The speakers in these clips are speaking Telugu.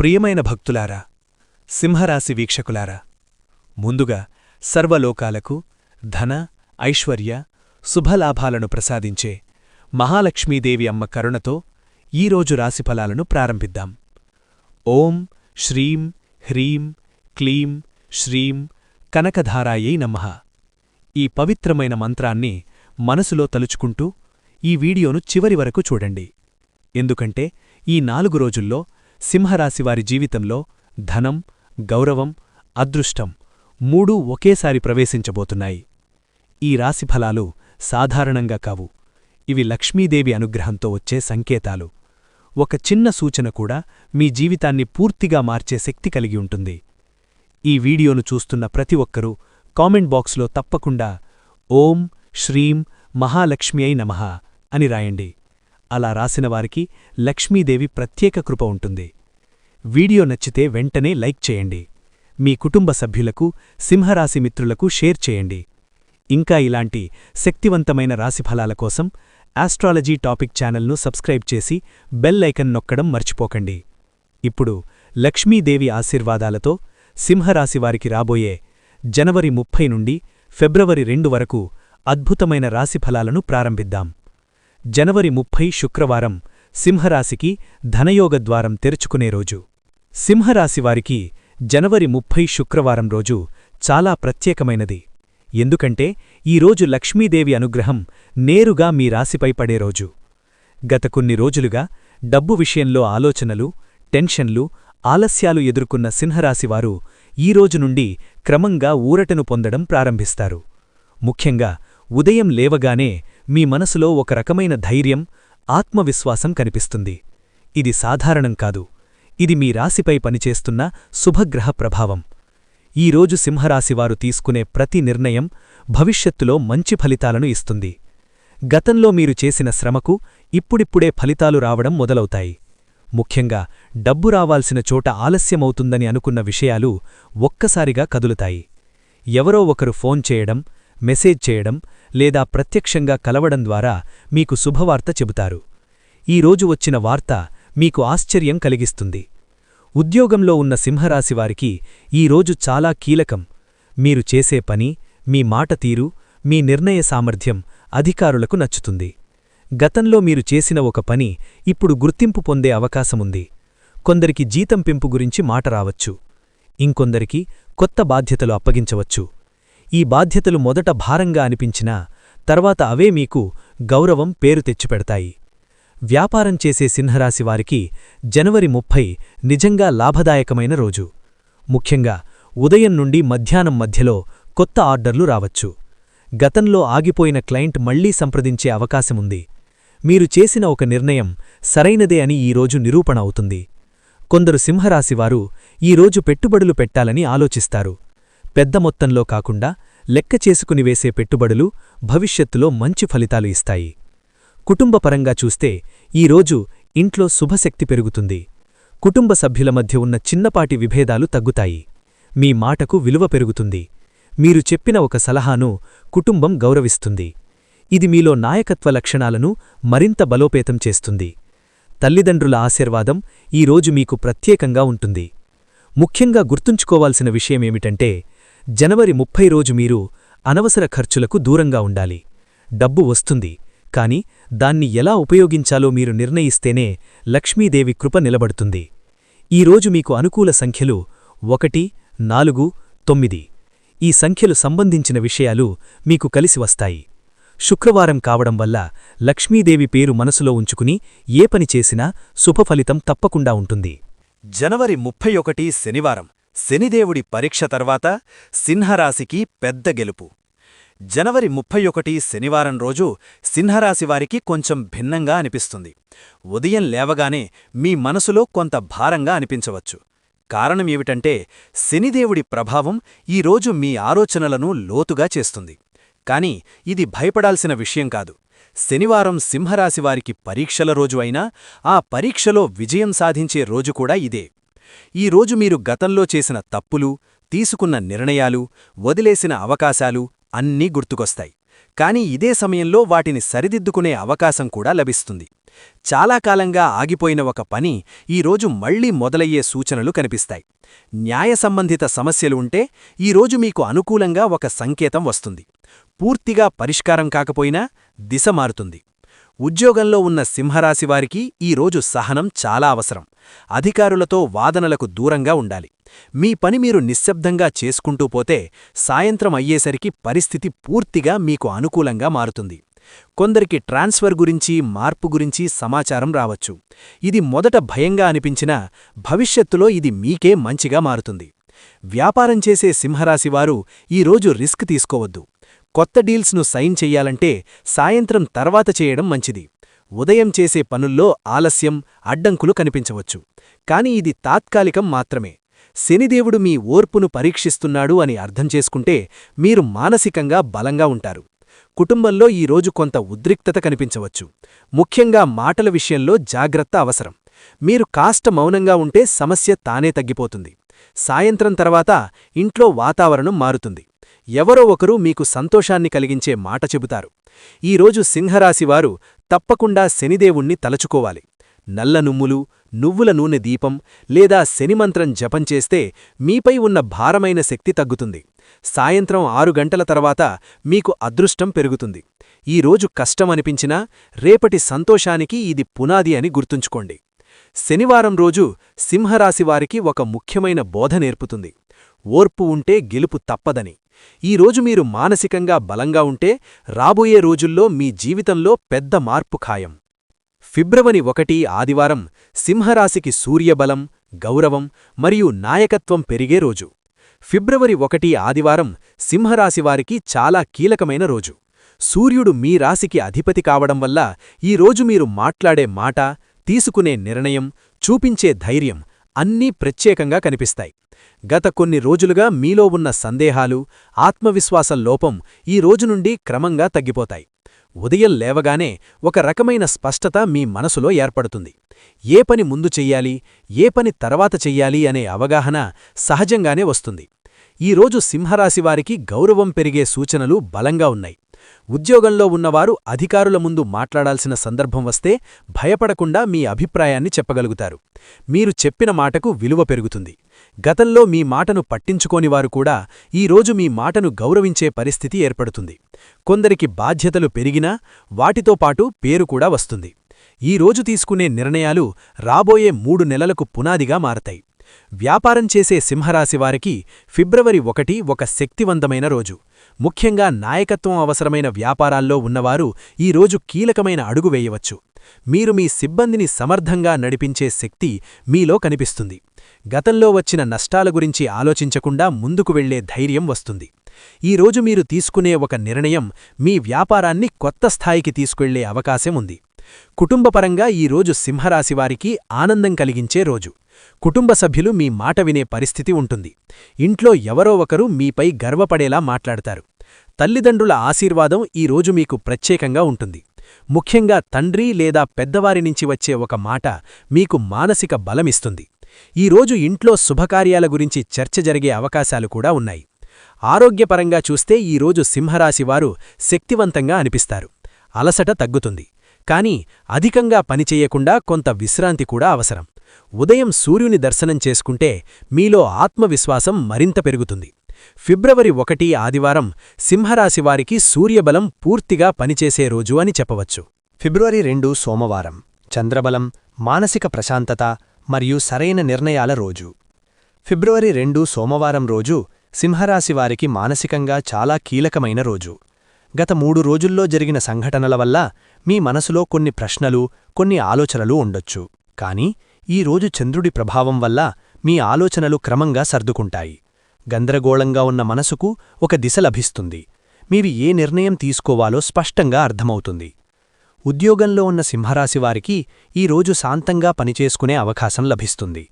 ప్రియమైన భక్తులారా సింహరాశి వీక్షకులారా ముందుగా సర్వలోకాలకు ధన ఐశ్వర్య శుభలాభాలను ప్రసాదించే మహాలక్ష్మీదేవి అమ్మ కరుణతో ఈరోజు రాశిఫలాలను ప్రారంభిద్దాం. ఓం శ్రీం హ్రీం క్లీం శ్రీం కనకధారాయై నమః. ఈ పవిత్రమైన మంత్రాన్ని మనసులో తలుచుకుంటూ ఈ వీడియోను చివరి వరకు చూడండి. ఎందుకంటే ఈ నాలుగు రోజుల్లో సింహరాశివారి జీవితంలో ధనం గౌరవం అదృష్టం మూడూ ఒకేసారి ప్రవేశించబోతున్నాయి. ఈ రాశిఫలాలు సాధారణంగా కావు. ఇవి లక్ష్మీదేవి అనుగ్రహంతో వచ్చే సంకేతాలు. ఒక చిన్న సూచన కూడా మీ జీవితాన్ని పూర్తిగా మార్చే శక్తి కలిగి ఉంటుంది. ఈ వీడియోను చూస్తున్న ప్రతి ఒక్కరూ కామెంట్ బాక్స్లో తప్పకుండా ఓం శ్రీం మహాలక్ష్మి అయి నమః అని రాయండి. అలా రాసిన వారికి లక్ష్మీదేవి ప్రత్యేక కృప ఉంటుంది. వీడియో నచ్చితే వెంటనే లైక్ చేయండి. మీ కుటుంబ సభ్యులకు సింహరాశి మిత్రులకు షేర్ చేయండి. ఇంకా ఇలాంటి శక్తివంతమైన రాశిఫలాల కోసం ఆస్ట్రాలజీ టాపిక్ ఛానల్ను సబ్స్క్రైబ్ చేసి బెల్ ఐకన్ నొక్కడం మర్చిపోకండి. ఇప్పుడు లక్ష్మీదేవి ఆశీర్వాదాలతో సింహరాశివారికి రాబోయే జనవరి ముప్పై నుండి ఫిబ్రవరి రెండు వరకు అద్భుతమైన రాశిఫలాలను ప్రారంభిద్దాం. జనవరి ముప్పై శుక్రవారం సింహరాశికి ధనయోగ ద్వారం తెరుచుకునే రోజు. సింహరాశివారికి జనవరి ముప్పై శుక్రవారం రోజు చాలా ప్రత్యేకమైనది. ఎందుకంటే ఈరోజు లక్ష్మీదేవి అనుగ్రహం నేరుగా మీ రాశిపై పడే రోజు. గత కొన్ని రోజులుగా డబ్బు విషయంలో ఆలోచనలు టెన్షన్లు ఆలస్యాలు ఎదుర్కొన్న సింహరాశివారు ఈరోజు నుండి క్రమంగా ఊరటను పొందడం ప్రారంభిస్తారు. ముఖ్యంగా ఉదయం లేవగానే మీ మనసులో ఒక రకమైన ధైర్యం ఆత్మవిశ్వాసం కనిపిస్తుంది. ఇది సాధారణం కాదు. ఇది మీ రాశిపై పనిచేస్తున్న శుభగ్రహ ప్రభావం. ఈరోజు సింహరాశివారు తీసుకునే ప్రతి నిర్ణయం భవిష్యత్తులో మంచి ఫలితాలను ఇస్తుంది. గతంలో మీరు చేసిన శ్రమకు ఇప్పుడిప్పుడే ఫలితాలు రావడం మొదలవుతాయి. ముఖ్యంగా డబ్బు రావాల్సిన చోట ఆలస్యమవుతుందని అనుకున్న విషయాలు ఒక్కసారిగా కదులుతాయి. ఎవరో ఒకరు ఫోన్ చేయడం మెసేజ్ చేయడం లేదా ప్రత్యక్షంగా కలవడం ద్వారా మీకు శుభవార్త చెబుతారు. ఈరోజు వచ్చిన వార్త మీకు ఆశ్చర్యం కలిగిస్తుంది. ఉద్యోగంలో ఉన్న సింహరాశివారికి ఈరోజు చాలా కీలకం. మీరు చేసే పని మీ మాట తీరు మీ నిర్ణయ సామర్థ్యం అధికారులకు నచ్చుతుంది. గతంలో మీరు చేసిన ఒక పని ఇప్పుడు గుర్తింపు పొందే అవకాశముంది కొందరికి జీతం పెంపు గురించి మాట రావచ్చు. ఇంకొందరికి కొత్త బాధ్యతలు అప్పగించవచ్చు. ఈ బాధ్యతలు మొదట భారంగా అనిపించినా తర్వాత అవే మీకు గౌరవం పేరు తెచ్చిపెడతాయి. వ్యాపారం చేసే సింహరాశివారికి జనవరి ముప్పై నిజంగా లాభదాయకమైన రోజు. ముఖ్యంగా ఉదయం నుండి మధ్యాహ్నం మధ్యలో కొత్త ఆర్డర్లు రావచ్చు. గతంలో ఆగిపోయిన క్లయింట్ మళ్ళీ సంప్రదించే అవకాశముంది మీరు చేసిన ఒక నిర్ణయం సరైనదే అని ఈరోజు నిరూపణ అవుతుంది. కొందరు సింహరాశివారు ఈరోజు పెట్టుబడులు పెట్టాలని ఆలోచిస్తారు. పెద్ద మొత్తంలో కాకుండా లెక్క చేసుకుని వేసే పెట్టుబడులు భవిష్యత్తులో మంచి ఫలితాలు ఇస్తాయి. కుటుంబపరంగా చూస్తే ఈరోజు ఇంట్లో శుభశక్తి పెరుగుతుంది. కుటుంబ సభ్యుల మధ్య ఉన్న చిన్నపాటి విభేదాలు తగ్గుతాయి. మీ మాటకు విలువ పెరుగుతుంది. మీరు చెప్పిన ఒక సలహాను కుటుంబం గౌరవిస్తుంది. ఇది మీలో నాయకత్వ లక్షణాలను మరింత బలోపేతం చేస్తుంది. తల్లిదండ్రుల ఆశీర్వాదం ఈరోజు మీకు ప్రత్యేకంగా ఉంటుంది. ముఖ్యంగా గుర్తుంచుకోవాల్సిన విషయమేమిటంటే జనవరి ముప్పై రోజు మీరు అనవసర ఖర్చులకు దూరంగా ఉండాలి. డబ్బు వస్తుంది కాని దాన్ని ఎలా ఉపయోగించాలో మీరు నిర్ణయిస్తేనే లక్ష్మీదేవి కృప నిలబడుతుంది. ఈరోజు మీకు అనుకూల సంఖ్యలు ఒకటి నాలుగు తొమ్మిది. ఈ సంఖ్యలు సంబంధించిన విషయాలు మీకు కలిసి వస్తాయి. శుక్రవారం కావడం వల్ల లక్ష్మీదేవి పేరు మనసులో ఉంచుకుని ఏ పని చేసినా శుభఫలితం తప్పకుండా ఉంటుంది. జనవరి ముప్పై ఒకటి శనివారం. శనిదేవుడి పరీక్ష తర్వాత సింహరాశికి పెద్ద గెలుపు. జనవరి ముప్పై ఒకటి శనివారం రోజు సింహరాశివారికి కొంచెం భిన్నంగా అనిపిస్తుంది. ఉదయం లేవగానే మీ మనసులో కొంత భారంగా అనిపించవచ్చు. కారణమేమిటంటే శనిదేవుడి ప్రభావం ఈరోజు మీ ఆలోచనలను లోతుగా చేస్తుంది. కాని ఇది భయపడాల్సిన విషయం కాదు. శనివారం సింహరాశివారికి పరీక్షల రోజు అయినా ఆ పరీక్షలో విజయం సాధించే రోజు కూడా ఇదే. ఈరోజు మీరు గతంలో చేసిన తప్పులు తీసుకున్న నిర్ణయాలు వదిలేసిన అవకాశాలు అన్నీ గుర్తుకొస్తాయి. కాని ఇదే సమయంలో వాటిని సరిదిద్దుకునే అవకాశం కూడా లభిస్తుంది. చాలా కాలంగా ఆగిపోయిన ఒక పని ఈరోజు మళ్ళీ మొదలయ్యే సూచనలు కనిపిస్తాయి. న్యాయ సంబంధిత సమస్యలు ఉంటే ఈరోజు మీకు అనుకూలంగా ఒక సంకేతం వస్తుంది. పూర్తిగా పరిష్కారం కాకపోయినా దిశ మారుతుంది. ఉద్యోగంలో ఉన్న సింహరాశివారికి ఈరోజు సహనం చాలా అవసరం. అధికారులతో వాదనలకు దూరంగా ఉండాలి. మీ పని మీరు నిశ్శబ్దంగా చేసుకుంటూ పోతే సాయంత్రం అయ్యేసరికి పరిస్థితి పూర్తిగా మీకు అనుకూలంగా మారుతుంది. కొందరికి ట్రాన్స్ఫర్ గురించి మార్పు గురించి సమాచారం రావచ్చు. ఇది మొదట భయంగా అనిపించినా భవిష్యత్తులో ఇది మీకే మంచిగా మారుతుంది. వ్యాపారం చేసే సింహరాశివారు ఈరోజు రిస్క్ తీసుకోవద్దు. కొత్త డీల్స్ను సైన్ చెయ్యాలంటే సాయంత్రం తర్వాత చేయడం మంచిది. ఉదయం చేసే పనుల్లో ఆలస్యం అడ్డంకులు కనిపించవచ్చు. కాని ఇది తాత్కాలికం మాత్రమే. శనిదేవుడు మీ ఓర్పును పరీక్షిస్తున్నాడు అని అర్థం చేసుకుంటే మీరు మానసికంగా బలంగా ఉంటారు. కుటుంబంలో ఈరోజు కొంత ఉద్రిక్తత కనిపించవచ్చు. ముఖ్యంగా మాటల విషయంలో జాగ్రత్త అవసరం. మీరు కాస్త మౌనంగా ఉంటే సమస్య తానే తగ్గిపోతుంది. సాయంత్రం తర్వాత ఇంట్లో వాతావరణం మారుతుంది. ఎవరో ఒకరు మీకు సంతోషాన్ని కలిగించే మాట చెబుతారు. ఈరోజు సింహరాశివారు తప్పకుండా శనిదేవుణ్ణి తలచుకోవాలి. నల్ల నుమ్ములు నువ్వుల నూనె దీపం లేదా శనిమంత్రం జపం చేస్తే మీపై ఉన్న భారమైన శక్తి తగ్గుతుంది. సాయంత్రం ఆరు గంటల తర్వాత మీకు అదృష్టం పెరుగుతుంది. ఈరోజు కష్టమనిపించినా రేపటి సంతోషానికి ఇది పునాది అని గుర్తుంచుకోండి. శనివారం రోజు సింహరాశివారికి ఒక ముఖ్యమైన బోధ నేర్పుతుంది. ఓర్పు ఉంటే గెలుపు తప్పదని. ఈరోజు మీరు మానసికంగా బలంగా ఉంటే రాబోయే రోజుల్లో మీ జీవితంలో పెద్ద మార్పు ఖాయం. ఫిబ్రవరి ఒకటి ఆదివారం సింహరాశికి సూర్యబలం గౌరవం మరియు నాయకత్వం పెరిగే రోజు. ఫిబ్రవరి ఒకటి ఆదివారం సింహరాశివారికి చాలా కీలకమైన రోజు. సూర్యుడు మీ రాశికి అధిపతి కావడం వల్ల ఈరోజు మీరు మాట్లాడే మాట తీసుకునే నిర్ణయం చూపించే ధైర్యం అన్నీ ప్రత్యేకంగా కనిపిస్తాయి. గత కొన్ని రోజులుగా మీలో ఉన్న సందేహాలు ఆత్మవిశ్వాసం లోపం ఈ రోజు నుండి క్రమంగా తగ్గిపోతాయి. ఉదయం లేవగానే ఒక రకమైన స్పష్టత మీ మనసులో ఏర్పడుతుంది. ఏ పని ముందు చెయ్యాలి ఏ పని తర్వాత చెయ్యాలి అనే అవగాహన సహజంగానే వస్తుంది. ఈరోజు సింహరాశివారికి గౌరవం పెరిగే సూచనలు బలంగా ఉన్నాయి. ఉద్యోగంలో ఉన్నవారు అధికారుల ముందు మాట్లాడాల్సిన సందర్భం వస్తే భయపడకుండా మీ అభిప్రాయాన్ని చెప్పగలుగుతారు. మీరు చెప్పిన మాటకు విలువ పెరుగుతుంది. గతంలో మీ మాటను పట్టించుకోనివారు కూడా ఈరోజు మీ మాటను గౌరవించే పరిస్థితి ఏర్పడుతుంది. కొందరికి బాధ్యతలు పెరిగినా వాటితో పాటు పేరు కూడా వస్తుంది. ఈరోజు తీసుకునే నిర్ణయాలు రాబోయే మూడు నెలలకు పునాదిగా మారతాయి. వ్యాపారం చేసే సింహరాశివారికి ఫిబ్రవరి ఒకటి ఒక శక్తివంతమైన రోజు. ముఖ్యంగా నాయకత్వం అవసరమైన వ్యాపారాల్లో ఉన్నవారు ఈరోజు కీలకమైన అడుగు వేయవచ్చు. మీరు మీ సిబ్బందిని సమర్థంగా నడిపించే శక్తి మీలో కనిపిస్తుంది. గతంలో వచ్చిన నష్టాల గురించి ఆలోచించకుండా ముందుకు వెళ్ళే ధైర్యం వస్తుంది. ఈరోజు మీరు తీసుకునే ఒక నిర్ణయం మీ వ్యాపారాన్ని కొత్త స్థాయికి తీసుకెళ్ళే అవకాశం ఉంది. కుటుంబపరంగా ఈరోజు సింహరాశివారికి ఆనందం కలిగించే రోజు. కుటుంబ సభ్యులు మీ మాట వినే పరిస్థితి ఉంటుంది. ఇంట్లో ఎవరో ఒకరు మీపై గర్వపడేలా మాట్లాడతారు. తల్లిదండ్రుల ఆశీర్వాదం ఈరోజు మీకు ప్రత్యేకంగా ఉంటుంది. ముఖ్యంగా తండ్రి లేదా పెద్దవారి నుంచి వచ్చే ఒక మాట మీకు మానసిక బలమిస్తుంది. ఈరోజు ఇంట్లో శుభకార్యాల గురించి చర్చ జరిగే అవకాశాలు కూడా ఉన్నాయి. ఆరోగ్యపరంగా చూస్తే ఈరోజు సింహరాశివారు శక్తివంతంగా అనిపిస్తారు. అలసట తగ్గుతుంది. కాని అధికంగా పనిచేయకుండా కొంత విశ్రాంతి కూడా అవసరం. ఉదయం సూర్యుని దర్శనం చేసుకుంటే మీలో ఆత్మవిశ్వాసం మరింత పెరుగుతుంది. ఫిబ్రవరి ఒకటి ఆదివారం సింహరాశివారికి సూర్యబలం పూర్తిగా పనిచేసే రోజు అని చెప్పవచ్చు. ఫిబ్రవరి రెండు సోమవారం చంద్రబలం మానసిక ప్రశాంతత మరియు సరైన నిర్ణయాల రోజు. ఫిబ్రవరి రెండు సోమవారం రోజు సింహరాశివారికి మానసికంగా చాలా కీలకమైన రోజు. గత మూడు రోజుల్లో జరిగిన సంఘటనల వల్ల మీ మనసులో కొన్ని ప్రశ్నలు కొన్ని ఆలోచనలు ఉండొచ్చు. కాని ఈ రోజు చంద్రుడి ప్రభావం వల్ల మీ ఆలోచనలు క్రమంగా సర్దుకుంటాయి. గందరగోళంగా ఉన్న మనసుకు ఒక దిశ లభిస్తుంది. మీవి ఏ నిర్ణయం తీసుకోవాలో స్పష్టంగా అర్థమవుతుంది. ఉద్యోగంలో ఉన్న సింహరాశివారికి ఈరోజు శాంతంగా పనిచేసుకునే అవకాశం లభిస్తుంది.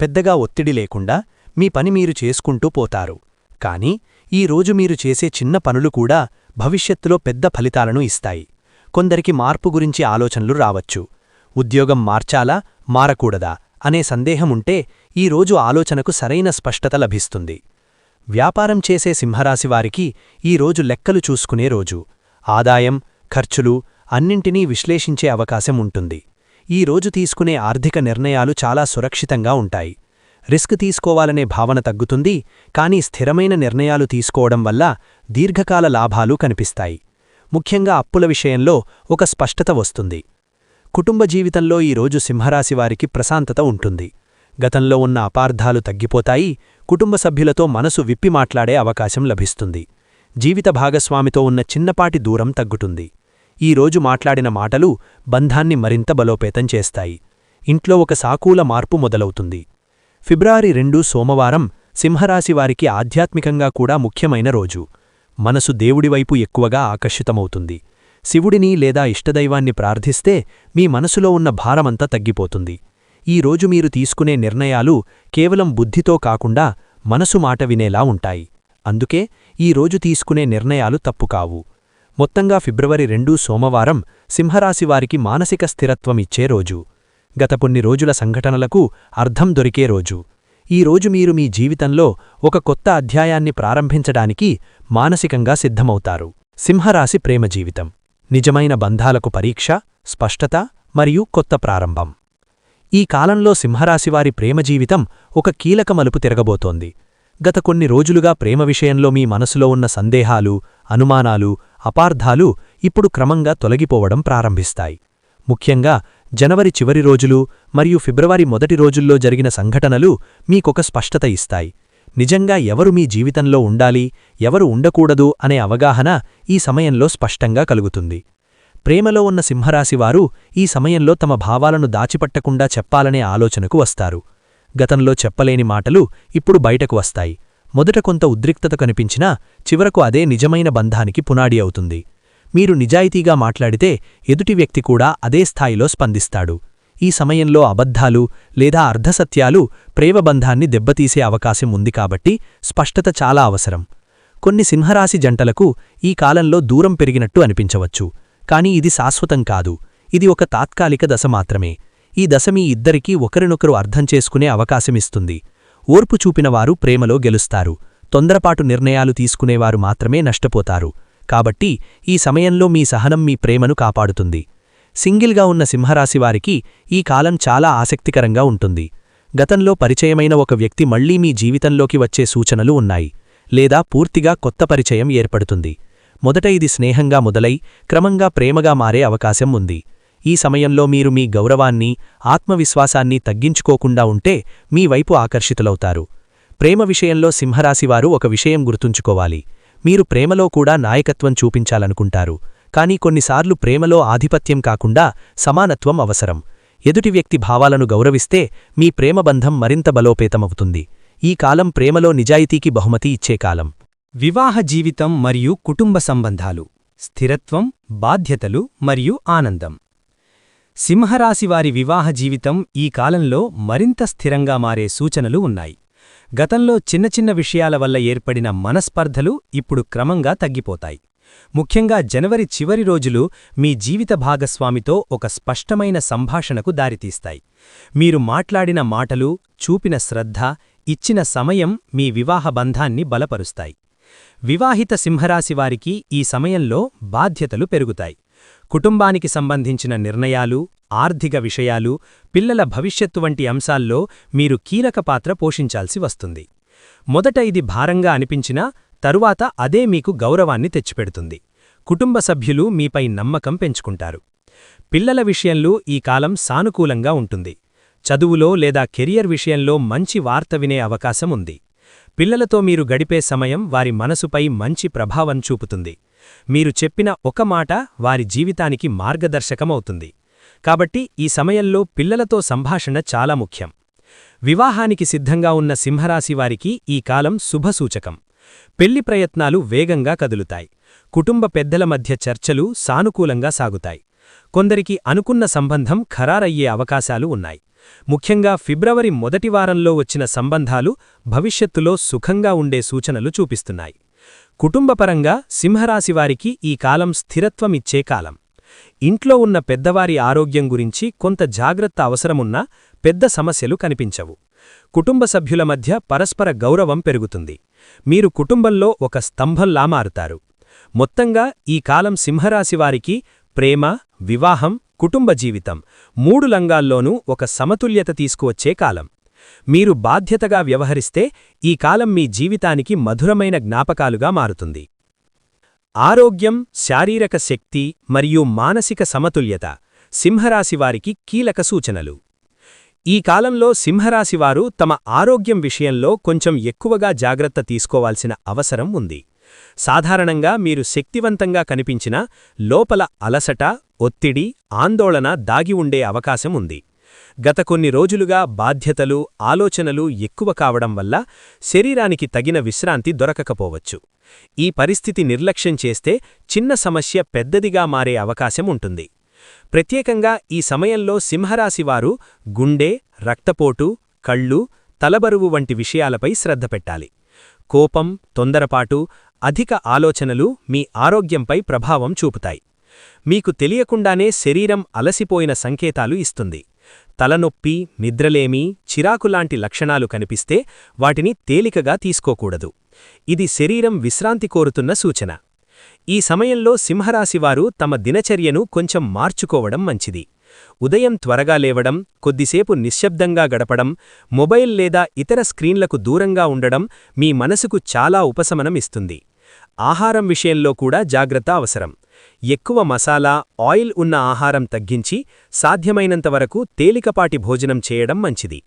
పెద్దగా ఒత్తిడి లేకుండా మీ పని మీరు చేసుకుంటూ పోతారు. కాని ఈరోజు మీరు చేసే చిన్న పనులు కూడా భవిష్యత్తులో పెద్ద ఫలితాలను ఇస్తాయి. కొందరికి మార్పు గురించి ఆలోచనలు రావచ్చు. ఉద్యోగం మార్చాలా? మారకూడదా అనే సందేహముంటే ఈరోజు ఆలోచనకు సరైన స్పష్టత లభిస్తుంది. వ్యాపారం చేసే సింహరాశివారికి ఈరోజు లెక్కలు చూసుకునే రోజు. ఆదాయం ఖర్చులు అన్నింటినీ విశ్లేషించే అవకాశం ఉంటుంది. ఈ రోజు తీసుకునే ఆర్థిక నిర్ణయాలు చాలా సురక్షితంగా ఉంటాయి. రిస్క్ తీసుకోవాలనే భావన తగ్గుతుంది కానీ స్థిరమైన నిర్ణయాలు తీసుకోవడం వల్ల దీర్ఘకాల లాభాలు కనిపిస్తాయి. ముఖ్యంగా అప్పుల విషయంలో ఒక స్పష్టత వస్తుంది. కుటుంబ జీవితంలో ఈ రోజు సింహరాశివారికి ప్రశాంతత ఉంటుంది. గతంలో ఉన్న అపార్థాలు తగ్గిపోతాయి కుటుంబ సభ్యులతో మనసు విప్పి మాట్లాడే అవకాశం లభిస్తుంది. జీవిత భాగస్వామితో ఉన్న చిన్నపాటి దూరం తగ్గుతుంది. ఈ రోజు మాట్లాడిన మాటలు బంధాన్ని మరింత బలోపేతం చేస్తాయి. ఇంట్లో ఒక సాకూల మార్పు మొదలవుతుంది. ఫిబ్రవరి రెండు సోమవారం సింహరాశివారికి ఆధ్యాత్మికంగా కూడా ముఖ్యమైన రోజు. మనసు దేవుడివైపు ఎక్కువగా ఆకర్షితమవుతుంది. శివుడిని లేదా ఇష్టదైవాన్ని ప్రార్థిస్తే మీ మనసులో ఉన్న భారమంతా తగ్గిపోతుంది. ఈ రోజు మీరు తీసుకునే నిర్ణయాలు కేవలం బుద్ధితో కాకుండా మనసు మాట వినేలా ఉంటాయి. అందుకే ఈ రోజు తీసుకునే నిర్ణయాలు తప్పుకావు మొత్తంగా ఫిబ్రవరి రెండు సోమవారం సింహరాశివారికి మానసిక స్థిరత్వం ఇచ్చే రోజు. గత కొన్ని రోజుల సంఘటనలకు అర్థం దొరికే రోజు. ఈ రోజు మీరు మీ జీవితంలో ఒక కొత్త అధ్యాయాన్ని ప్రారంభించడానికి మానసికంగా సిద్ధమవుతారు. సింహరాశి ప్రేమ జీవితం. నిజమైన బంధాలకు పరీక్ష స్పష్టత మరియు కొత్త ప్రారంభం. ఈ కాలంలో సింహరాశివారి ప్రేమ జీవితం ఒక కీలక మలుపు తిరగబోతోంది. గత కొన్ని రోజులుగా ప్రేమ విషయంలో మీ మనసులో ఉన్న సందేహాలు అనుమానాలు అపార్థాలు ఇప్పుడు క్రమంగా తొలగిపోవడం ప్రారంభిస్తాయి. ముఖ్యంగా జనవరి చివరి రోజులు మరియు ఫిబ్రవరి మొదటి రోజుల్లో జరిగిన సంఘటనలు మీకొక స్పష్టత ఇస్తాయి. నిజంగా ఎవరు మీ జీవితంలో ఉండాలి ఎవరు ఉండకూడదు అనే అవగాహన ఈ సమయంలో స్పష్టంగా కలుగుతుంది. ప్రేమలో ఉన్న సింహరాశివారు ఈ సమయంలో తమ భావాలను దాచిపట్టకుండా చెప్పాలనే ఆలోచనకు వస్తారు. గతంలో చెప్పలేని మాటలు ఇప్పుడు బయటకు వస్తాయి. మొదట కొంత ఉద్రిక్తత కనిపించినా చివరకు అదే నిజమైన బంధానికి పునాడి అవుతుంది. మీరు నిజాయితీగా మాట్లాడితే ఎదుటి వ్యక్తి కూడా అదే స్థాయిలో స్పందిస్తాడు. ఈ సమయంలో అబద్ధాలు లేదా అర్ధసత్యాలు ప్రేమబంధాన్ని దెబ్బతీసే అవకాశం ఉంది కాబట్టి స్పష్టత చాలా అవసరం. కొన్ని సింహరాశి జంటలకు ఈ కాలంలో దూరం పెరిగినట్టు అనిపించవచ్చు. కాని ఇది శాశ్వతం కాదు. ఇది ఒక తాత్కాలిక దశ మాత్రమే. ఈ దశ మీ ఇద్దరికీ ఒకరినొకరు అర్థం చేసుకునే అవకాశమిస్తుంది ఓర్పు చూపినవారు ప్రేమలో గెలుస్తారు. తొందరపాటు నిర్ణయాలు తీసుకునేవారు మాత్రమే నష్టపోతారు. కాబట్టి ఈ సమయంలో మీ సహనం మీ ప్రేమను కాపాడుతుంది. సింగిల్గా ఉన్న సింహరాశివారికి ఈ కాలం చాలా ఆసక్తికరంగా ఉంటుంది. గతంలో పరిచయమైన ఒక వ్యక్తి మళ్ళీ మీ జీవితంలోకి వచ్చే సూచనలు ఉన్నాయి. లేదా పూర్తిగా కొత్త పరిచయం ఏర్పడుతుంది. మొదట ఇది స్నేహంగా మొదలై క్రమంగా ప్రేమగా మారే అవకాశం ఉంది. ఈ సమయంలో మీరు మీ గౌరవాన్ని ఆత్మవిశ్వాసాన్ని తగ్గించుకోకుండా ఉంటే మీ వైపు ఆకర్షితులవుతారు. ప్రేమ విషయంలో సింహరాశివారు ఒక విషయం గుర్తుంచుకోవాలి. మీరు ప్రేమలో కూడా నాయకత్వం చూపించాలనుకుంటారు. కానీ కొన్నిసార్లు ప్రేమలో ఆధిపత్యం కాకుండా సమానత్వం అవసరం. ఎదుటి వ్యక్తి భావాలను గౌరవిస్తే మీ ప్రేమబంధం మరింత బలోపేతమవుతుంది. ఈ కాలం ప్రేమలో నిజాయితీకి బహుమతి ఇచ్చే కాలం. వివాహ జీవితం మరియు కుటుంబ సంబంధాలు స్థిరత్వం బాధ్యతలు మరియు ఆనందం. సింహరాశివారి వివాహ జీవితం ఈ కాలంలో మరింత స్థిరంగా మారే సూచనలు ఉన్నాయి. గతంలో చిన్న చిన్న విషయాల వల్ల ఏర్పడిన మనస్పర్ధలు ఇప్పుడు క్రమంగా తగ్గిపోతాయి. ముఖ్యంగా జనవరి చివరి రోజులు మీ జీవిత భాగస్వామితో ఒక స్పష్టమైన సంభాషణకు దారితీస్తాయి. మీరు మాట్లాడిన మాటలు చూపిన శ్రద్ధ ఇచ్చిన సమయం మీ వివాహ బంధాన్ని బలపరుస్తాయి. వివాహిత సింహరాశివారికి ఈ సమయంలో బాధ్యతలు పెరుగుతాయి. కుటుంబానికి సంబంధించిన నిర్ణయాలు ఆర్థిక విషయాలు పిల్లల భవిష్యత్తు వంటి అంశాల్లో మీరు కీలక పాత్ర పోషించాల్సి వస్తుంది. మొదట ఇది భారంగా అనిపించినా తరువాత అదే మీకు గౌరవాన్ని తెచ్చిపెడుతుంది. కుటుంబ సభ్యులు మీపై నమ్మకం పెంచుకుంటారు. పిల్లల విషయంలో ఈ కాలం సానుకూలంగా ఉంటుంది. చదువులో లేదా కెరియర్ విషయంలో మంచి వార్త వినే అవకాశం ఉంది. పిల్లలతో మీరు గడిపే సమయం వారి మనసుపై మంచి ప్రభావం చూపుతుంది. మీరు చెప్పిన ఒక మాట వారి జీవితానికి మార్గదర్శకమవుతుంది. కాబట్టి ఈ సమయంలో పిల్లలతో సంభాషణ చాలా ముఖ్యం. వివాహానికి సిద్ధంగా ఉన్న సింహరాశివారికి ఈ కాలం శుభసూచకం పెళ్ళి ప్రయత్నాలు వేగంగా కదులుతాయి. కుటుంబ పెద్దల మధ్య చర్చలు సానుకూలంగా సాగుతాయి. కొందరికి అనుకున్న సంబంధం ఖరారయ్యే అవకాశాలు ఉన్నాయి. ముఖ్యంగా ఫిబ్రవరి మొదటి వారంలో వచ్చిన సంబంధాలు భవిష్యత్తులో సుఖంగా ఉండే సూచనలు చూపిస్తున్నాయి. కుటుంబపరంగా సింహరాశివారికి ఈ కాలం స్థిరత్వమిచ్చే కాలం. ఇంట్లో ఉన్న పెద్దవారి ఆరోగ్యం గురించి కొంత జాగ్రత్త అవసరమున్నా పెద్ద సమస్యలు కనిపించవు. కుటుంబ సభ్యుల మధ్య పరస్పర గౌరవం పెరుగుతుంది. మీరు కుటుంబంలో ఒక స్తంభంలా మారుతారు. మొత్తంగా ఈ కాలం సింహరాశివారికి ప్రేమ వివాహం కుటుంబ జీవితం మూడు లంగాల్లోనూ ఒక సమతుల్యత తీసుకువచ్చే కాలం. మీరు బాధ్యతగా వ్యవహరిస్తే ఈ కాలం మీ జీవితానికి మధురమైన జ్ఞాపకాలుగా మారుతుంది. ఆరోగ్యం శారీరక శక్తి మరియు మానసిక సమతుల్యత సింహరాశివారికి కీలక సూచనలు. ఈ కాలంలో సింహరాశివారు తమ ఆరోగ్యం విషయంలో కొంచెం ఎక్కువగా జాగ్రత్త తీసుకోవాల్సిన అవసరం ఉంది. సాధారణంగా మీరు శక్తివంతంగా కనిపించినా లోపల అలసట ఒత్తిడి ఆందోళన దాగి ఉండే అవకాశం ఉంది. గత కొన్ని రోజులుగా బాధ్యతలు ఆలోచనలు ఎక్కువ కావడం వల్ల శరీరానికి తగిన విశ్రాంతి దొరకకపోవచ్చు. ఈ పరిస్థితి నిర్లక్ష్యం చేస్తే చిన్న సమస్య పెద్దదిగా మారే అవకాశం ఉంటుంది. ప్రత్యేకంగా ఈ సమయంలో సింహరాశివారు గుండె రక్తపోటు కళ్ళు తలబరువు వంటి విషయాలపై శ్రద్ధ పెట్టాలి. కోపం తొందరపాటు అధిక ఆలోచనలు మీ ఆరోగ్యంపై ప్రభావం చూపుతాయి. మీకు తెలియకుండానే శరీరం అలసిపోయిన సంకేతాలు ఇస్తుంది. తలనొప్పి నిద్రలేమి చిరాకులాంటి లక్షణాలు కనిపిస్తే వాటిని తేలికగా తీసుకోకూడదు. ఇది శరీరం విశ్రాంతి కోరుతున్న సూచన. ఈ సమయంలో సింహరాశివారు తమ దినచర్యను కొంచెం మార్చుకోవడం మంచిది. ఉదయం త్వరగా లేవడం కొద్దిసేపు నిశ్శబ్దంగా గడపడం మొబైల్ లేదా ఇతర స్క్రీన్లకు దూరంగా ఉండడం మీ మనసుకు చాలా ఉపశమనం ఇస్తుంది. ఆహారం విషయంలో కూడా జాగ్రత్త అవసరం. ఎక్కువ మసాలా ఆయిల్ ఉన్న ఆహారం తగ్గించి సాధ్యమైనంతవరకు తేలికపాటి భోజనం చేయడం మంచిది.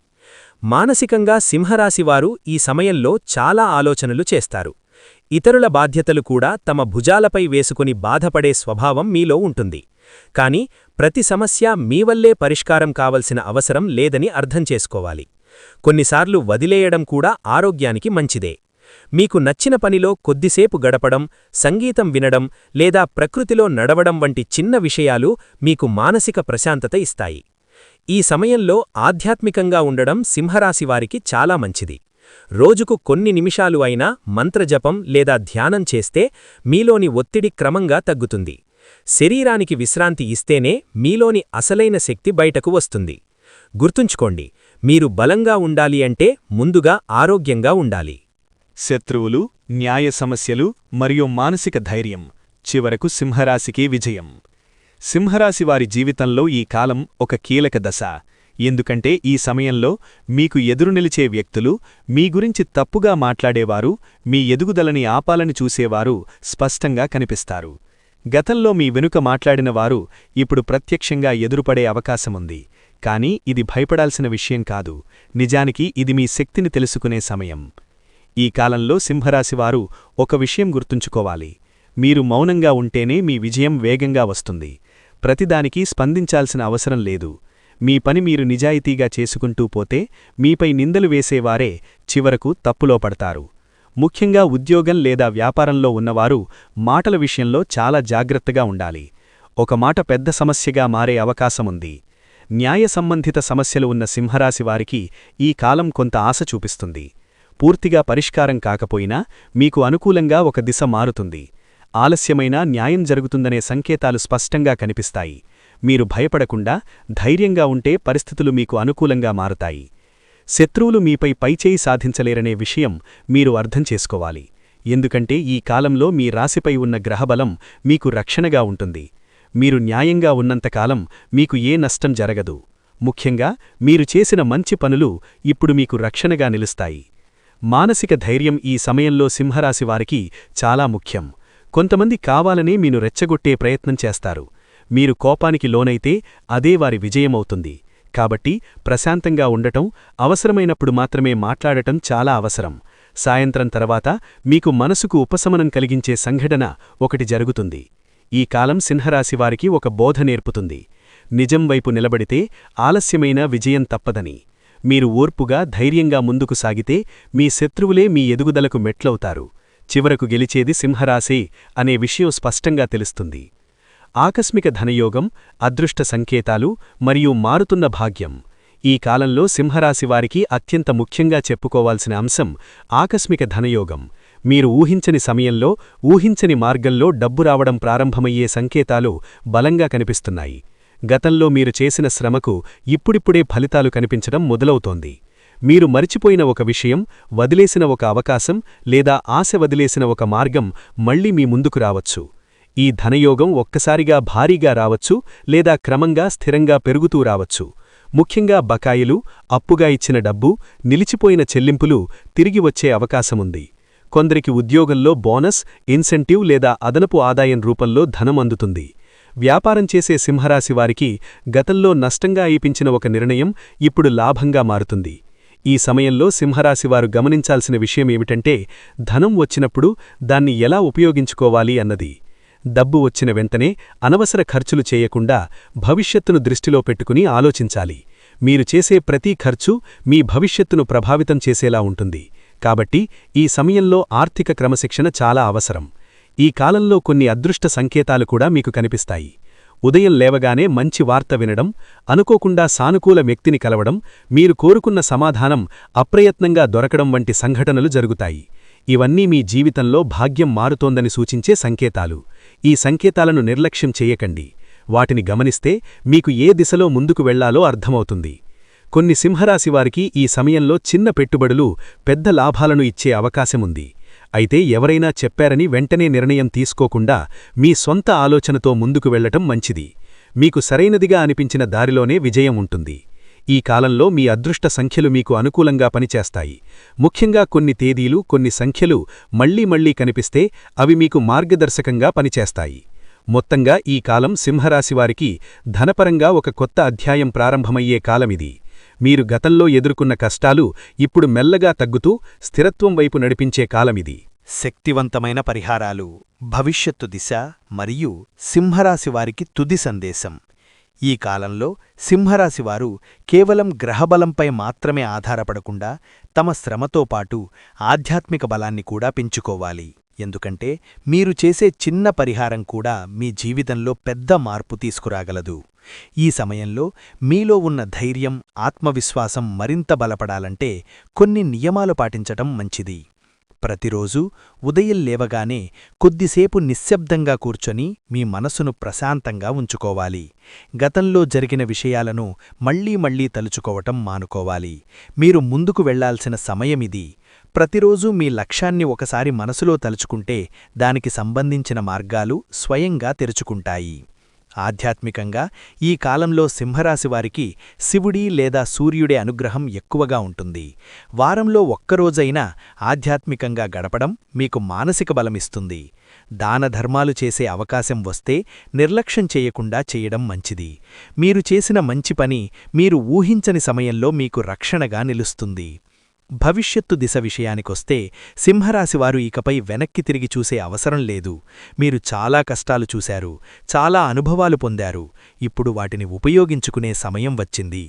మానసికంగా సింహరాశివారు ఈ సమయంలో చాలా ఆలోచనలు చేస్తారు. ఇతరుల బాధ్యతలు కూడా తమ భుజాలపై వేసుకుని బాధపడే స్వభావం మీలో ఉంటుంది. కాని ప్రతి సమస్య మీ వల్లే పరిష్కారం కావలసిన అవసరం లేదని అర్థం చేసుకోవాలి. కొన్నిసార్లు వదిలేయడం కూడా ఆరోగ్యానికి మంచిదే. మీకు నచ్చిన పనిలో కొద్దిసేపు గడపడం సంగీతం వినడం లేదా ప్రకృతిలో నడవడం వంటి చిన్న విషయాలు మీకు మానసిక ప్రశాంతత ఇస్తాయి. ఈ సమయంలో ఆధ్యాత్మికంగా ఉండడం సింహరాశివారికి చాలా మంచిది. రోజుకు కొన్ని నిమిషాలు అయినా మంత్రజపం లేదా ధ్యానం చేస్తే మీలోని ఒత్తిడి క్రమంగా తగ్గుతుంది. శరీరానికి విశ్రాంతి ఇస్తేనే మీలోని అసలైన శక్తి బయటకు వస్తుంది. గుర్తుంచుకోండి మీరు బలంగా ఉండాలి అంటే ముందుగా ఆరోగ్యంగా ఉండాలి. శత్రువులు న్యాయ సమస్యలు మరియు మానసిక ధైర్యం చివరకు సింహరాశికి విజయం. సింహరాశివారి జీవితంలో ఈ కాలం ఒక కీలక దశ. ఎందుకంటే ఈ సమయంలో మీకు ఎదురు నిలిచే వ్యక్తులు మీ గురించి తప్పుగా మాట్లాడేవారు మీ ఎదుగుదలని ఆపాలని చూసేవారు స్పష్టంగా కనిపిస్తారు. గతంలో మీ వెనుక మాట్లాడిన వారు ఇప్పుడు ప్రత్యక్షంగా ఎదురుపడే అవకాశముంది కానీ ఇది భయపడాల్సిన విషయం కాదు. నిజానికి ఇది మీ శక్తిని తెలుసుకునే సమయం. ఈ కాలంలో సింహరాశివారు ఒక విషయం గుర్తుంచుకోవాలి. మీరు మౌనంగా ఉంటేనే మీ విజయం వేగంగా వస్తుంది. ప్రతిదానికి స్పందించాల్సిన అవసరం లేదు. మీ పని మీరు నిజాయితీగా చేసుకుంటూ పోతే మీపై నిందలు వేసేవారే చివరకు తప్పులో పడతారు. ముఖ్యంగా ఉద్యోగం లేదా వ్యాపారంలో ఉన్నవారు మాటల విషయంలో చాలా జాగ్రత్తగా ఉండాలి. ఒక మాట పెద్ద సమస్యగా మారే అవకాశముంది న్యాయ సంబంధిత సమస్యలు ఉన్న సింహరాశివారికి ఈ కాలం కొంత ఆశ చూపిస్తుంది. పూర్తిగా పరిష్కారం కాకపోయినా మీకు అనుకూలంగా ఒక దిశ మారుతుంది. ఆలస్యమైనా న్యాయం జరుగుతుందనే సంకేతాలు స్పష్టంగా కనిపిస్తాయి. మీరు భయపడకుండా ధైర్యంగా ఉంటే పరిస్థితులు మీకు అనుకూలంగా మారుతాయి. శత్రువులు మీపై పైచేయి సాధించలేరనే విషయం మీరు అర్థం చేసుకోవాలి. ఎందుకంటే ఈ కాలంలో మీ రాశిపై ఉన్న గ్రహబలం మీకు రక్షణగా ఉంటుంది. మీరు న్యాయంగా ఉన్నంతకాలం మీకు ఏ నష్టం జరగదు. ముఖ్యంగా మీరు చేసిన మంచి పనులు ఇప్పుడు మీకు రక్షణగా నిలుస్తాయి. మానసిక ధైర్యం ఈ సమయంలో సింహరాశివారికి చాలా ముఖ్యం. కొంతమంది కావాలనే మీను రెచ్చగొట్టే ప్రయత్నం చేస్తారు. మీరు కోపానికి లోనైతే అదే వారి విజయమవుతుంది. కాబట్టి ప్రశాంతంగా ఉండటం అవసరమైనప్పుడు మాత్రమే మాట్లాడటం చాలా అవసరం. సాయంత్రం తర్వాత మీకు మనసుకు ఉపశమనం కలిగించే సంఘటన ఒకటి జరుగుతుంది. ఈ కాలం సింహరాశివారికి ఒక బోధ నేర్పుతుంది. నిజం వైపు నిలబడితే ఆలస్యమైన విజయం తప్పదని. మీరు ఓర్పుగా ధైర్యంగా ముందుకు సాగితే మీ శత్రువులే మీ ఎదుగుదలకు మెట్లవుతారు. చివరకు గెలిచేది సింహరాశి అనే విషయం స్పష్టంగా తెలుస్తుంది. ఆకస్మిక ధనయోగం అదృష్ట సంకేతాలు మరియు మారుతున్న భాగ్యం. ఈ కాలంలో సింహరాశివారికి అత్యంత ముఖ్యంగా చెప్పుకోవాల్సిన అంశం ఆకస్మిక ధనయోగం. మీరు ఊహించని సమయంలో ఊహించని మార్గంలో డబ్బు రావడం ప్రారంభమయ్యే సంకేతాలు బలంగా కనిపిస్తున్నాయి. గతంలో మీరు చేసిన శ్రమకు ఇప్పుడిప్పుడే ఫలితాలు కనిపించడం మొదలవుతోంది. మీరు మరిచిపోయిన ఒక విషయం వదిలేసిన ఒక అవకాశం లేదా ఆశ వదిలేసిన ఒక మార్గం మళ్ళీ మీ ముందుకు రావచ్చు. ఈ ధనయోగం ఒక్కసారిగా భారీగా రావచ్చు లేదా క్రమంగా స్థిరంగా పెరుగుతూ రావచ్చు. ముఖ్యంగా బకాయిలు అప్పుగా ఇచ్చిన డబ్బు నిలిచిపోయిన చెల్లింపులు తిరిగి వచ్చే అవకాశముంది. కొందరికి ఉద్యోగంలో బోనస్ ఇన్సెంటివ్ లేదా అదనపు ఆదాయం రూపంలో ధనం అందుతుంది. వ్యాపారం చేసే సింహరాశి వారికి గతంలో నష్టంగా అయిపించిన ఒక నిర్ణయం ఇప్పుడు లాభంగా మారుతుంది. ఈ సమయంలో సింహరాశివారు గమనించాల్సిన విషయమేమిటంటే ధనం వచ్చినప్పుడు దాన్ని ఎలా ఉపయోగించుకోవాలి అన్నది. డబ్బు వచ్చిన వెంటనే అనవసర ఖర్చులు చేయకుండా భవిష్యత్తును దృష్టిలో పెట్టుకుని ఆలోచించాలి. మీరు చేసే ప్రతి ఖర్చు మీ భవిష్యత్తును ప్రభావితం చేసేలా ఉంటుంది. కాబట్టి ఈ సమయంలో ఆర్థిక క్రమశిక్షణ చాలా అవసరం. ఈ కాలంలో కొన్ని అదృష్ట సంకేతాలు కూడా మీకు కనిపిస్తాయి. ఉదయం లేవగానే మంచి వార్త వినడం అనుకోకుండా సానుకూల వ్యక్తిని కలవడం మీరు కోరుకున్న సమాధానం అప్రయత్నంగా దొరకడం వంటి సంఘటనలు జరుగుతాయి. ఇవన్నీ మీ జీవితంలో భాగ్యం మారుతోందని సూచించే సంకేతాలు. ఈ సంకేతాలను నిర్లక్ష్యం చేయకండి. వాటిని గమనిస్తే మీకు ఏ దిశలో ముందుకు వెళ్ళాలో అర్థమవుతుంది. కొన్ని సింహరాశివారికి ఈ సమయంలో చిన్న పెట్టుబడులు పెద్ద లాభాలను ఇచ్చే అవకాశముంది. అయితే ఎవరైనా చెప్పారని వెంటనే నిర్ణయం తీసుకోకుండా మీ సొంత ఆలోచనతో ముందుకు వెళ్ళటం మంచిది. మీకు సరైనదిగా అనిపించిన దారిలోనే విజయం ఉంటుంది. ఈ కాలంలో మీ అదృష్ట సంఖ్యలు మీకు అనుకూలంగా పనిచేస్తాయి. ముఖ్యంగా కొన్ని తేదీలు కొన్ని సంఖ్యలు మళ్ళీ మళ్ళీ కనిపిస్తే అవి మీకు మార్గదర్శకంగా పనిచేస్తాయి. మొత్తంగా ఈ కాలం సింహరాశివారికి ధనపరంగా ఒక కొత్త అధ్యాయం ప్రారంభమయ్యే కాలమిది. మీరు గతంలో ఎదుర్కొన్న కష్టాలు ఇప్పుడు మెల్లగా తగ్గుతూ స్థిరత్వం వైపు నడిపించే కాలమిది. శక్తివంతమైన పరిహారాలు భవిష్యత్తు దిశ మరియు సింహరాశివారికి తుది సందేశం. ఈ కాలంలో సింహరాశివారు కేవలం గ్రహబలంపై మాత్రమే ఆధారపడకుండా తమ శ్రమతో పాటు ఆధ్యాత్మిక బలాన్ని కూడా పెంచుకోవాలి. ఎందుకంటే మీరు చేసే చిన్న పరిహారం కూడా మీ జీవితంలో పెద్ద మార్పు తీసుకురాగలదు. ఈ సమయంలో మీలో ఉన్న ధైర్యం ఆత్మవిశ్వాసం మరింత బలపడాలంటే కొన్ని నియమాలు పాటించటం మంచిది. ప్రతిరోజూ ఉదయం లేవగానే కొద్దిసేపు నిశ్శబ్దంగా కూర్చొని మీ మనసును ప్రశాంతంగా ఉంచుకోవాలి. గతంలో జరిగిన విషయాలను మళ్ళీ మళ్ళీ తలుచుకోవటం మానుకోవాలి. మీరు ముందుకు వెళ్ళాల్సిన సమయమిది. ప్రతిరోజూ మీ లక్ష్యాన్ని ఒకసారి మనసులో తలుచుకుంటే దానికి సంబంధించిన మార్గాలు స్వయంగా తెరుచుకుంటాయి. ఆధ్యాత్మికంగా ఈ కాలంలో సింహరాశివారికి శివుడి లేదా సూర్యుడి అనుగ్రహం ఎక్కువగా ఉంటుంది. వారంలో ఒక్కరోజైనా ఆధ్యాత్మికంగా గడపడం మీకు మానసిక బలమిస్తుంది దానధర్మాలు చేసే అవకాశం వస్తే నిర్లక్ష్యం చేయకుండా చేయడం మంచిది. మీరు చేసిన మంచి పని మీరు ఊహించని సమయంలో మీకు రక్షణగా నిలుస్తుంది. భవిష్యత్తు దిశ విషయానికొస్తే సింహరాశివారు ఇకపై వెనక్కి తిరిగి చూసే అవసరం లేదు. మీరు చాలా కష్టాలు చూశారు చాలా అనుభవాలు పొందారు ఇప్పుడు వాటిని ఉపయోగించుకునే సమయం వచ్చింది.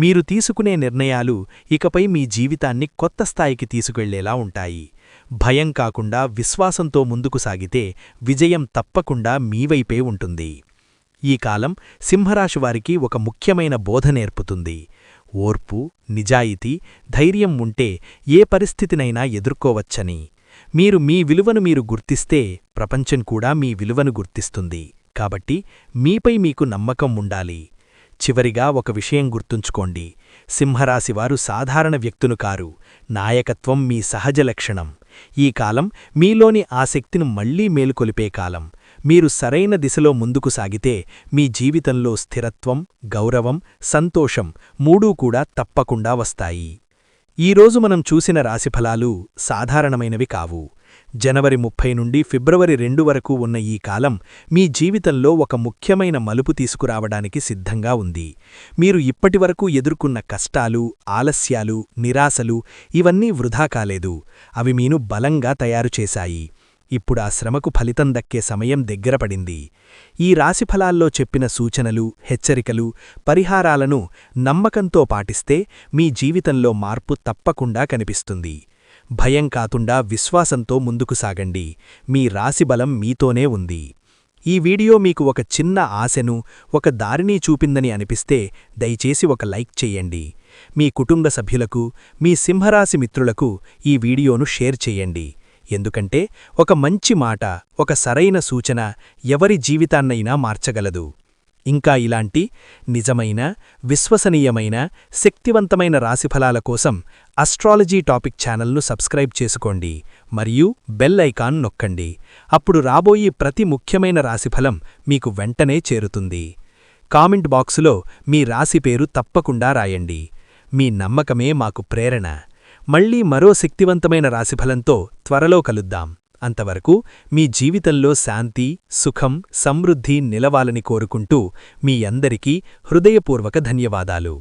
మీరు తీసుకునే నిర్ణయాలు ఇకపై మీ జీవితాన్ని కొత్త స్థాయికి తీసుకెళ్ళేలా ఉంటాయి. భయం కాకుండా విశ్వాసంతో ముందుకు సాగితే విజయం తప్పకుండా మీవైపే ఉంటుంది. ఈ కాలం సింహరాశివారికి ఒక ముఖ్యమైన బోధ నేర్పుతుంది. ఓర్పు నిజాయితీ ధైర్యం ఉంటే ఏ పరిస్థితినైనా ఎదుర్కోవచ్చని. మీరు మీ విలువను మీరు గుర్తిస్తే ప్రపంచం కూడా మీ విలువను గుర్తిస్తుంది. కాబట్టి మీపై మీకు నమ్మకం ఉండాలి. చివరిగా ఒక విషయం గుర్తుంచుకోండి. సింహరాశివారు సాధారణ వ్యక్తును కారు. నాయకత్వం మీ సహజ లక్షణం. ఈ కాలం మీలోని ఆసక్తిని మళ్ళీ మేలుకొలిపే కాలం. మీరు సరైన దిశలో ముందుకు సాగితే మీ జీవితంలో స్థిరత్వం గౌరవం సంతోషం మూడూ కూడా తప్పకుండా వస్తాయి. ఈరోజు మనం చూసిన రాశిఫలాలు సాధారణమైనవి కావు. జనవరి ముప్పై నుండి ఫిబ్రవరి రెండు వరకు ఉన్న ఈ కాలం మీ జీవితంలో ఒక ముఖ్యమైన మలుపు తీసుకురావడానికి సిద్ధంగా ఉంది. మీరు ఇప్పటివరకు ఎదుర్కొన్న కష్టాలు ఆలస్యాలు నిరాశలు ఇవన్నీ వృధా కాలేదు. అవి మీను బలంగా తయారుచేశాయి ఇప్పుడు ఆ శ్రమకు ఫలితం దక్కే సమయం దగ్గరపడింది ఈ రాశిఫలాల్లో చెప్పిన సూచనలు హెచ్చరికలు పరిహారాలను నమ్మకంతో పాటిస్తే మీ జీవితంలో మార్పు తప్పకుండా కనిపిస్తుంది. భయం కాకుండా విశ్వాసంతో ముందుకు సాగండి. మీ రాశిబలం మీతోనే ఉంది. ఈ వీడియో మీకు ఒక చిన్న ఆశను ఒక దారిని చూపిందని అనిపిస్తే దయచేసి ఒక లైక్ చెయ్యండి మీ కుటుంబ సభ్యులకు మీ సింహరాశి మిత్రులకు ఈ వీడియోను షేర్ చెయ్యండి ఎందుకంటే ఒక మంచి మాట ఒక సరైన సూచన ఎవరి జీవితాన్నైనా మార్చగలదు. ఇంకా ఇలాంటి నిజమైన విశ్వసనీయమైన శక్తివంతమైన రాశిఫలాల కోసం అస్ట్రాలజీ టాపిక్ ఛానల్ను సబ్స్క్రైబ్ చేసుకోండి మరియు బెల్ ఐకాన్ నొక్కండి. అప్పుడు రాబోయే ప్రతి ముఖ్యమైన రాశిఫలం మీకు వెంటనే చేరుతుంది. కామెంట్ బాక్సులో మీ రాశి పేరు తప్పకుండా రాయండి. మీ నమ్మకమే మాకు ప్రేరణ. మళ్ళీ మరో శక్తివంతమైన రాశిఫలంతో త్వరలో కలుద్దాం. అంతవరకు మీ జీవితంలో శాంతి సుఖం సమృద్ధి నిలవాలని కోరుకుంటూ మీ అందరికీ హృదయపూర్వక ధన్యవాదాలు.